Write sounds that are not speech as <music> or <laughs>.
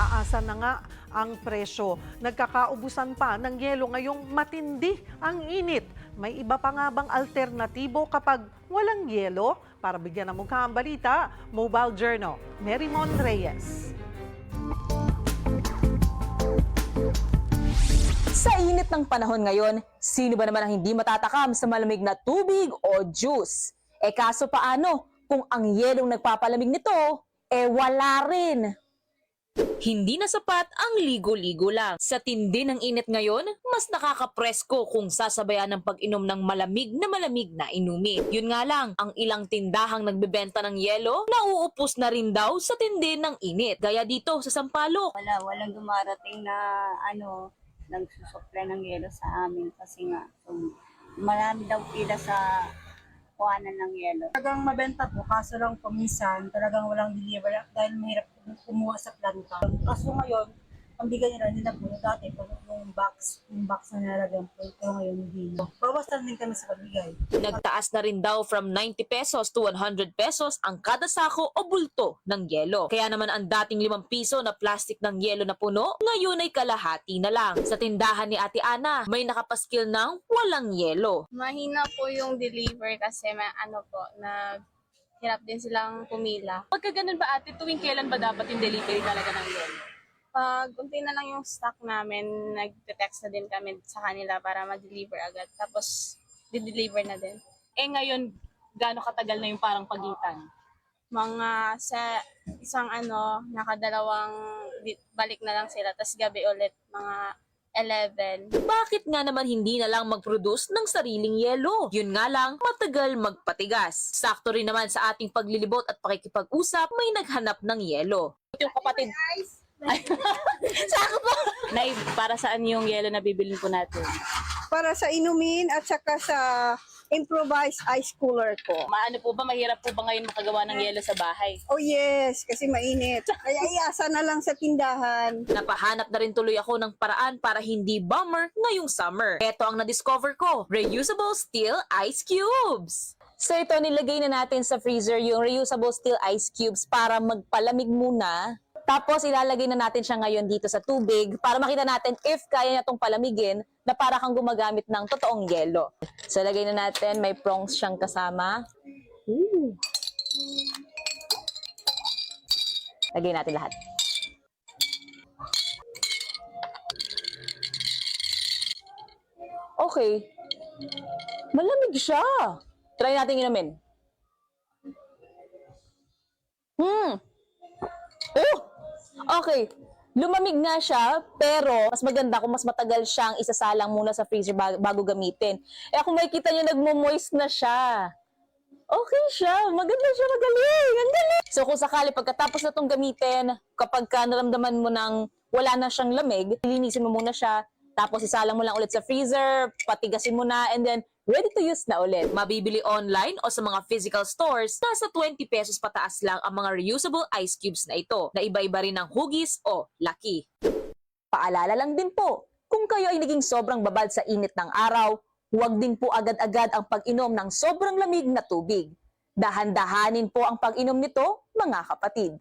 Nagtaasan na nga ang presyo. Nagkakaubusan pa ng yelo ngayong matindi ang init. May iba pa nga bang alternatibo kapag walang yelo? Para bigyan ng mukha ang balita, Mobile Journal, Mary Mon Reyes. Sa init ng panahon ngayon, sino ba naman ang hindi matatakam sa malamig na tubig o juice? E kaso paano kung ang yelong nagpapalamig nito, eh wala rin? Hindi na sapat ang ligo-ligo lang. Sa tindi ng init ngayon, mas nakakapresko kung sasabayan ng pag-inom ng malamig na malamig na inumin. Yun nga lang, ang ilang tindahang nagbebenta ng yelo, nauupos na rin daw sa tindi ng init. Gaya dito sa Sampaloc. wala, walang dumarating na ano, nagsusupply ng yelo sa amin kasi nga um, marami daw pila sa kuhanan ng yelo. Talagang mabenta po, kaso lang paminsan talagang walang deliver dahil mahirap kumuha sa planta. Kaso ngayon, ang bigay nila nila po yung dati po yung box, yung box na nilalagyan po, pero ngayon hindi na. Bawasan din kami sa pagbigay. Nagtaas na rin daw from 90 pesos to 100 pesos ang kada sako o bulto ng yelo. Kaya naman ang dating 5 piso na plastic ng yelo na puno, ngayon ay kalahati na lang. Sa tindahan ni Ate Ana, may nakapaskil ng walang yelo. Mahina po yung deliver kasi may ano po, nag hirap din silang pumila. Pagka ganun ba ate, tuwing kailan ba dapat yung delivery talaga ng yelo? Pag unti na lang yung stock namin, nag-text na din kami sa kanila para ma-deliver agad. Tapos, di-deliver na din. Eh ngayon, gaano katagal na yung parang pagitan? Mga sa isang ano, nakadalawang balik na lang sila. Tapos gabi ulit, mga 11. Bakit nga naman hindi na lang mag-produce ng sariling yelo? Yun nga lang, matagal magpatigas. Sakto rin naman sa ating paglilibot at pakikipag-usap, may naghanap ng yelo. Yung kapatid... <laughs> Sako po! Nay, para saan yung yelo na bibilin po natin? para sa inumin at saka sa improvised ice cooler ko. Maano po ba, mahirap po ba ngayon makagawa ng yelo sa bahay? Oh yes, kasi mainit. Kaya iasa na lang sa tindahan. Napahanap na rin tuloy ako ng paraan para hindi bummer ngayong summer. Ito ang na-discover ko, reusable steel ice cubes. So ito, nilagay na natin sa freezer yung reusable steel ice cubes para magpalamig muna. Tapos ilalagay na natin siya ngayon dito sa tubig para makita natin if kaya niya itong palamigin na para kang gumagamit ng totoong yelo. So lagay na natin, may prongs siyang kasama. Ooh. Lagay natin lahat. Okay. Malamig siya. Try natin inumin. Hmm. Okay. Lumamig nga siya, pero mas maganda kung mas matagal siyang isasalang muna sa freezer ba- bago gamitin. Eh kung makikita niyo, nagmo-moist na siya. Okay siya. Maganda siya. Magaling. Ang galing. So kung sakali pagkatapos na itong gamitin, kapag ka naramdaman mo ng wala na siyang lamig, linisin mo muna siya, tapos isalang mo lang ulit sa freezer, patigasin mo na, and then ready to use na ulit. Mabibili online o sa mga physical stores, nasa 20 pesos pataas lang ang mga reusable ice cubes na ito, na iba-iba rin ng hugis o laki. Paalala lang din po, kung kayo ay naging sobrang babad sa init ng araw, huwag din po agad-agad ang pag-inom ng sobrang lamig na tubig. Dahan-dahanin po ang pag-inom nito, mga kapatid.